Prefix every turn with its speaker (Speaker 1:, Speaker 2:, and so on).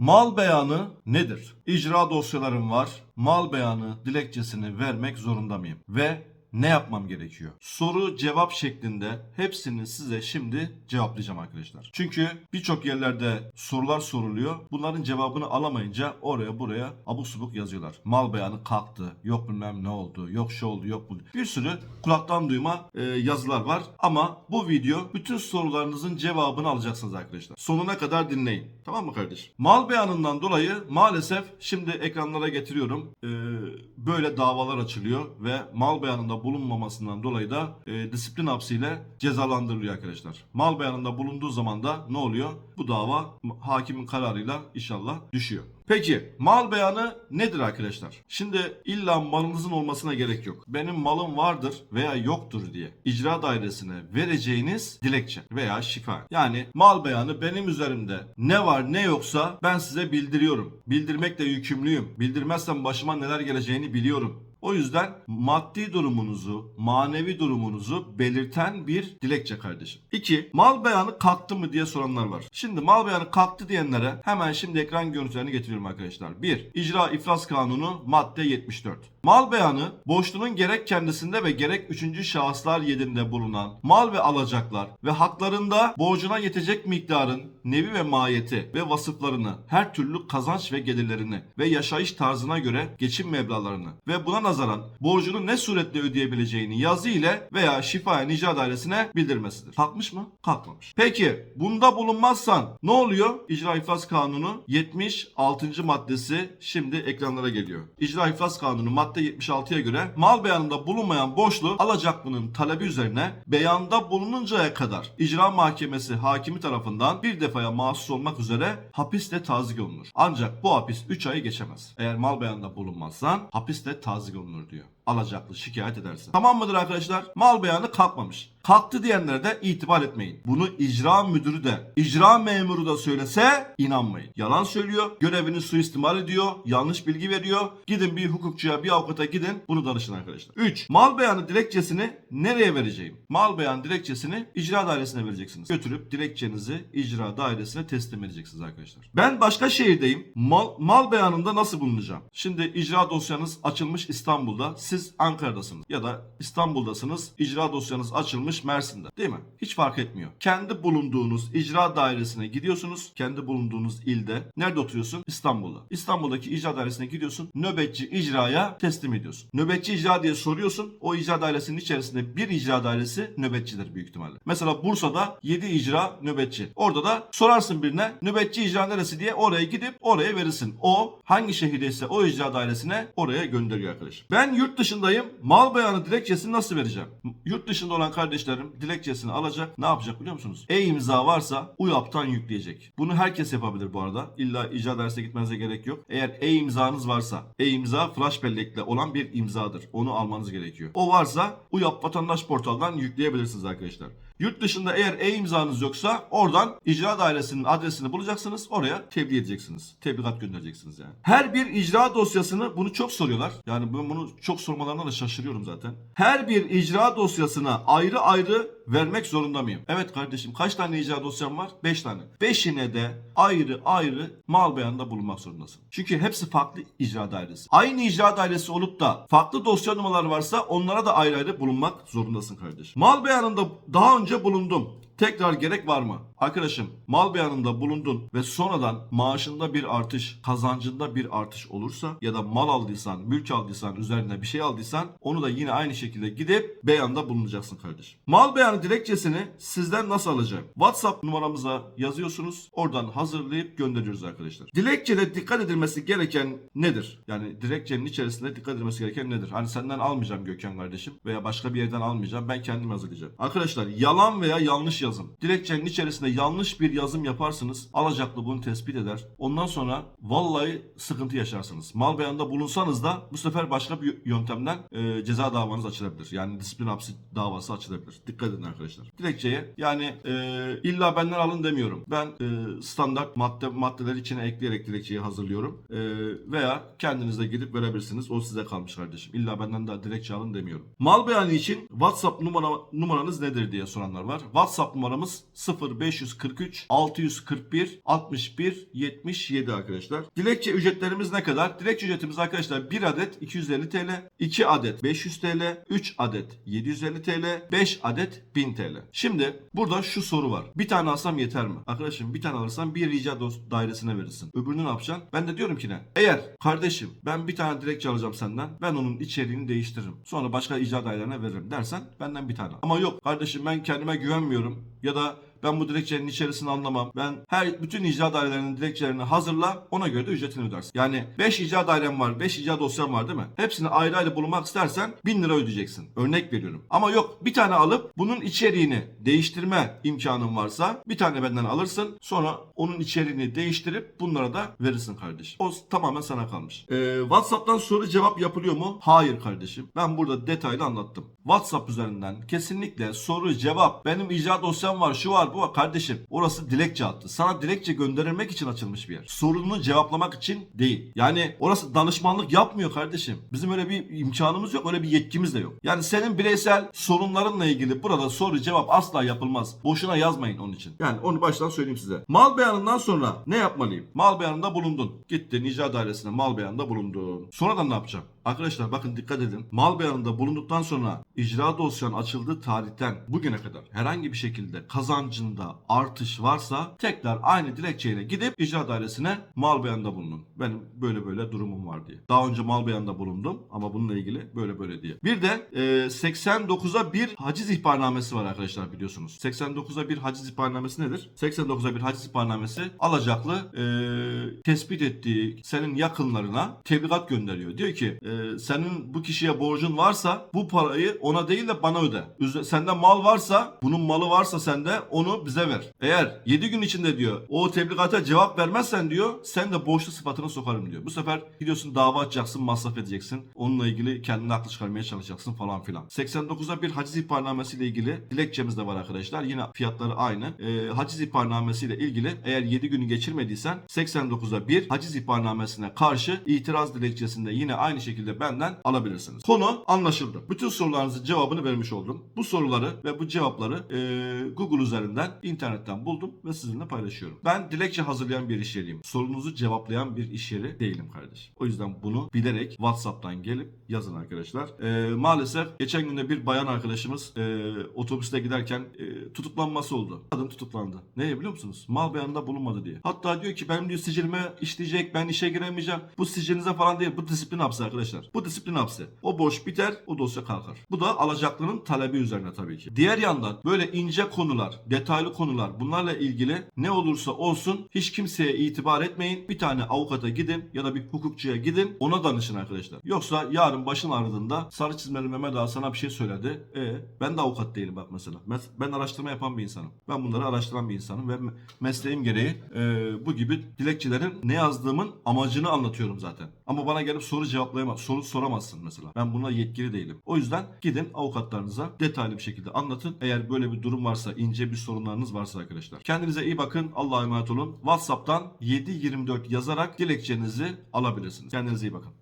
Speaker 1: Mal beyanı nedir? İcra dosyalarım var. Mal beyanı dilekçesini vermek zorunda mıyım? Ve ne yapmam gerekiyor? Soru cevap şeklinde hepsini size şimdi cevaplayacağım arkadaşlar. Çünkü birçok yerlerde sorular soruluyor. Bunların cevabını alamayınca oraya buraya abuk subuk yazıyorlar. Mal beyanı kalktı. Yok bilmem ne oldu. Yok şu oldu. Yok bu. Bir sürü kulaktan duyma e, yazılar var. Ama bu video bütün sorularınızın cevabını alacaksınız arkadaşlar. Sonuna kadar dinleyin. Tamam mı kardeşim? Mal beyanından dolayı maalesef şimdi ekranlara getiriyorum. E, böyle davalar açılıyor ve mal beyanında bulunmamasından dolayı da e, disiplin hapsiyle cezalandırılıyor arkadaşlar. Mal beyanında bulunduğu zaman da ne oluyor? Bu dava hakimin kararıyla inşallah düşüyor. Peki mal beyanı nedir arkadaşlar? Şimdi illa malınızın olmasına gerek yok. Benim malım vardır veya yoktur diye icra dairesine vereceğiniz dilekçe veya şifa. Yani mal beyanı benim üzerimde ne var ne yoksa ben size bildiriyorum. Bildirmekle yükümlüyüm. Bildirmezsem başıma neler geleceğini biliyorum. O yüzden maddi durumunuzu, manevi durumunuzu belirten bir dilekçe kardeşim. 2. Mal beyanı kalktı mı diye soranlar var. Şimdi mal beyanı kalktı diyenlere hemen şimdi ekran görüntülerini getiriyorum arkadaşlar. 1. İcra İflas Kanunu madde 74. Mal beyanı borçlunun gerek kendisinde ve gerek üçüncü şahıslar yedinde bulunan mal ve alacaklar ve haklarında borcuna yetecek miktarın nevi ve mahiyeti ve vasıflarını, her türlü kazanç ve gelirlerini ve yaşayış tarzına göre geçim meblağlarını ve buna nazaran borcunu ne suretle ödeyebileceğini yazı ile veya şifaya nicra dairesine bildirmesidir. Kalkmış mı? Kalkmamış. Peki bunda bulunmazsan ne oluyor? İcra İflas Kanunu 76. maddesi şimdi ekranlara geliyor. İcra İflas Kanunu madde 76'ya göre mal beyanında bulunmayan borçlu alacaklının talebi üzerine beyanda bulununcaya kadar icra mahkemesi hakimi tarafından bir defaya mahsus olmak üzere hapisle tazik olunur. Ancak bu hapis 3 ayı geçemez. Eğer mal beyanında bulunmazsan hapisle tazik olunur diyor. Alacaklı şikayet ederse. Tamam mıdır arkadaşlar? Mal beyanı kalkmamış. Kalktı diyenlere de itibar etmeyin. Bunu icra müdürü de, icra memuru da söylese inanmayın. Yalan söylüyor, görevini suistimal ediyor, yanlış bilgi veriyor. Gidin bir hukukçuya, bir avukata gidin, bunu danışın arkadaşlar. 3. Mal beyanı dilekçesini nereye vereceğim? Mal beyanı dilekçesini icra dairesine vereceksiniz. Götürüp dilekçenizi icra dairesine teslim edeceksiniz arkadaşlar. Ben başka şehirdeyim. Mal, mal beyanında nasıl bulunacağım? Şimdi icra dosyanız açılmış İstanbul'da. Siz Ankara'dasınız ya da İstanbul'dasınız. İcra dosyanız açılmış Mersin'de. Değil mi? Hiç fark etmiyor. Kendi bulunduğunuz icra dairesine gidiyorsunuz. Kendi bulunduğunuz ilde. Nerede oturuyorsun? İstanbul'da. İstanbul'daki icra dairesine gidiyorsun. Nöbetçi icraya teslim ediyorsun. Nöbetçi icra diye soruyorsun. O icra dairesinin içerisinde bir icra dairesi nöbetçidir büyük ihtimalle. Mesela Bursa'da 7 icra nöbetçi. Orada da sorarsın birine nöbetçi icra neresi diye oraya gidip oraya verirsin. O hangi şehirdeyse o icra dairesine oraya gönderiyor arkadaşım. Ben yurt dışındayım. Mal beyanı dilekçesini nasıl vereceğim? Yurt dışında olan kardeşlerim dilekçesini alacak. Ne yapacak biliyor musunuz? E-imza varsa UYAP'tan yükleyecek. Bunu herkes yapabilir bu arada. İlla icra dairesine gitmenize gerek yok. Eğer e-imzanız varsa e-imza flash bellekle olan bir imzadır. Onu almanız gerekiyor. O varsa UYAP vatandaş portaldan yükleyebilirsiniz arkadaşlar. Yurt dışında eğer e-imzanız yoksa oradan icra dairesinin adresini bulacaksınız. Oraya tebliğ edeceksiniz. Tebligat göndereceksiniz yani. Her bir icra dosyasını bunu çok soruyorlar. Yani ben bunu çok sormalarına da şaşırıyorum zaten. Her bir icra dosyasına ayrı ayrı vermek zorunda mıyım? Evet kardeşim kaç tane icra dosyam var? 5 tane. 5'ine de ayrı ayrı mal beyanında bulunmak zorundasın. Çünkü hepsi farklı icra dairesi. Aynı icra dairesi olup da farklı dosya numaraları varsa onlara da ayrı ayrı bulunmak zorundasın kardeşim. Mal beyanında daha önce bulundum. Tekrar gerek var mı? Arkadaşım mal beyanında bulundun ve sonradan maaşında bir artış, kazancında bir artış olursa ya da mal aldıysan, mülk aldıysan, üzerine bir şey aldıysan onu da yine aynı şekilde gidip beyanda bulunacaksın kardeşim. Mal beyanı dilekçesini sizden nasıl alacağım? WhatsApp numaramıza yazıyorsunuz. Oradan hazırlayıp gönderiyoruz arkadaşlar. Dilekçede dikkat edilmesi gereken nedir? Yani dilekçenin içerisinde dikkat edilmesi gereken nedir? Hani senden almayacağım Gökhan kardeşim veya başka bir yerden almayacağım. Ben kendim hazırlayacağım. Arkadaşlar yalan veya yanlış yazım. Dilekçenin içerisinde yanlış bir yazım yaparsınız. Alacaklı bunu tespit eder. Ondan sonra vallahi sıkıntı yaşarsınız. Mal beyanında bulunsanız da bu sefer başka bir yöntemden e, ceza davanız açılabilir. Yani disiplin hapsi davası açılabilir. Dikkat edin arkadaşlar. Dilekçeye yani e, illa benden alın demiyorum. Ben e, standart madde maddeleri içine ekleyerek dilekçeyi hazırlıyorum. E, veya kendiniz de gidip verebilirsiniz. O size kalmış kardeşim. İlla benden de dilekçe alın demiyorum. Mal beyanı için WhatsApp numara, numaranız nedir diye soranlar var. WhatsApp numaramız 0543 641 61 77 arkadaşlar. Dilekçe ücretlerimiz ne kadar? Dilekçe ücretimiz arkadaşlar 1 adet 250 TL, 2 adet 500 TL, 3 adet 750 TL, 5 adet 1000 TL. Şimdi burada şu soru var. Bir tane alsam yeter mi? Arkadaşım bir tane alırsan bir rica dos- dairesine verirsin. Öbürünü ne yapacaksın? Ben de diyorum ki ne? Eğer kardeşim ben bir tane dilekçe alacağım senden. Ben onun içeriğini değiştiririm. Sonra başka icra dairelerine veririm dersen benden bir tane. Ama yok kardeşim ben kendime güvenmiyorum. Ya da ben bu dilekçenin içerisini anlamam. Ben her bütün icra dairelerinin dilekçelerini hazırla. Ona göre de ücretini ödersin. Yani 5 icra dairem var, 5 icra dosyam var değil mi? Hepsini ayrı ayrı bulunmak istersen 1000 lira ödeyeceksin. Örnek veriyorum. Ama yok bir tane alıp bunun içeriğini değiştirme imkanın varsa bir tane benden alırsın. Sonra onun içeriğini değiştirip bunlara da verirsin kardeşim. O tamamen sana kalmış. Ee, WhatsApp'tan soru cevap yapılıyor mu? Hayır kardeşim. Ben burada detaylı anlattım. WhatsApp üzerinden kesinlikle soru cevap benim icra dosyam var şu var bu kardeşim. Orası dilekçe hattı. Sana dilekçe gönderilmek için açılmış bir yer. Sorununu cevaplamak için değil. Yani orası danışmanlık yapmıyor kardeşim. Bizim öyle bir imkanımız yok öyle bir yetkimiz de yok. Yani senin bireysel sorunlarınla ilgili burada soru cevap asla yapılmaz. Boşuna yazmayın onun için. Yani onu baştan söyleyeyim size. Mal beyanından sonra ne yapmalıyım? Mal beyanında bulundun. Gittin icra dairesine mal beyanında bulundun. Sonradan ne yapacağım? Arkadaşlar bakın dikkat edin. Mal beyanında bulunduktan sonra icra dosyan açıldığı tarihten bugüne kadar herhangi bir şekilde kazancında artış varsa tekrar aynı dilekçeyle gidip icra dairesine mal beyanında bulunun. Benim böyle böyle durumum var diye. Daha önce mal beyanında bulundum ama bununla ilgili böyle böyle diye. Bir de e, 89'a bir haciz ihbarnamesi var arkadaşlar biliyorsunuz. 89'a bir haciz ihbarnamesi nedir? 89'a bir haciz ihbarnamesi alacaklı e, tespit ettiği senin yakınlarına tebligat gönderiyor. Diyor ki e, senin bu kişiye borcun varsa bu parayı ona değil de bana öde. Üze- Sende mal varsa bunun malı varsa sende onu bize ver. Eğer 7 gün içinde diyor o tebligata cevap vermezsen diyor sen de borçlu sıfatını sokarım diyor. Bu sefer gidiyorsun dava açacaksın masraf edeceksin. Onunla ilgili kendini haklı çıkarmaya çalışacaksın falan filan. 89'a bir haciz ihbarnamesi ile ilgili dilekçemiz de var arkadaşlar. Yine fiyatları aynı. E, haciz ihbarnamesi ile ilgili eğer 7 günü geçirmediysen 89'a bir haciz ihbarnamesine karşı itiraz dilekçesinde yine aynı şekilde benden alabilirsiniz. Konu anlaşıldı. Bütün sorularınızın cevabını vermiş oldum. Bu soruları ve bu cevapları e, Google üzerinden internetten buldum ve sizinle paylaşıyorum. Ben dilekçe hazırlayan bir iş yeriyim. Sorunuzu cevaplayan bir iş yeri değilim kardeşim. O yüzden bunu bilerek WhatsApp'tan gelip yazın arkadaşlar. E, maalesef geçen günde bir bayan arkadaşımız e, otobüste giderken e, tutuklanması oldu. Kadın tutuklandı. Neye biliyor musunuz? Mal beyanında bulunmadı diye. Hatta diyor ki benim diyor sicilime işleyecek ben işe giremeyeceğim. Bu sicilinize falan değil. Bu disiplin hapsi arkadaşlar. Bu disiplin hapsi. O boş biter o dosya kalkar. Bu da alacaklının talebi üzerine tabii ki. Diğer yandan böyle ince konular, detaylı konular bunlarla ilgili ne olursa olsun hiç kimseye itibar etmeyin. Bir tane avukata gidin ya da bir hukukçuya gidin ona danışın arkadaşlar. Yoksa yarın başın ağrıdığında sarı çizmeli Mehmet Ağa sana bir şey söyledi. E ben de avukat değilim bak mesela. Mes- Ben araştırma yapan bir insanım. Ben bunları araştıran bir insanım ve me- mesleğim gereği e, bu gibi dilekçelerin ne yazdığımın amacını anlatıyorum zaten. Ama bana gelip soru cevaplayamaz, soru soramazsın mesela. Ben buna yetkili değilim. O yüzden gidin avukatlarınıza detaylı bir şekilde anlatın. Eğer böyle bir durum varsa, ince bir sorunlarınız varsa arkadaşlar. Kendinize iyi bakın. Allah'a emanet olun. WhatsApp'tan 724 yazarak dilekçenizi alabilirsiniz. Kendinize iyi bakın.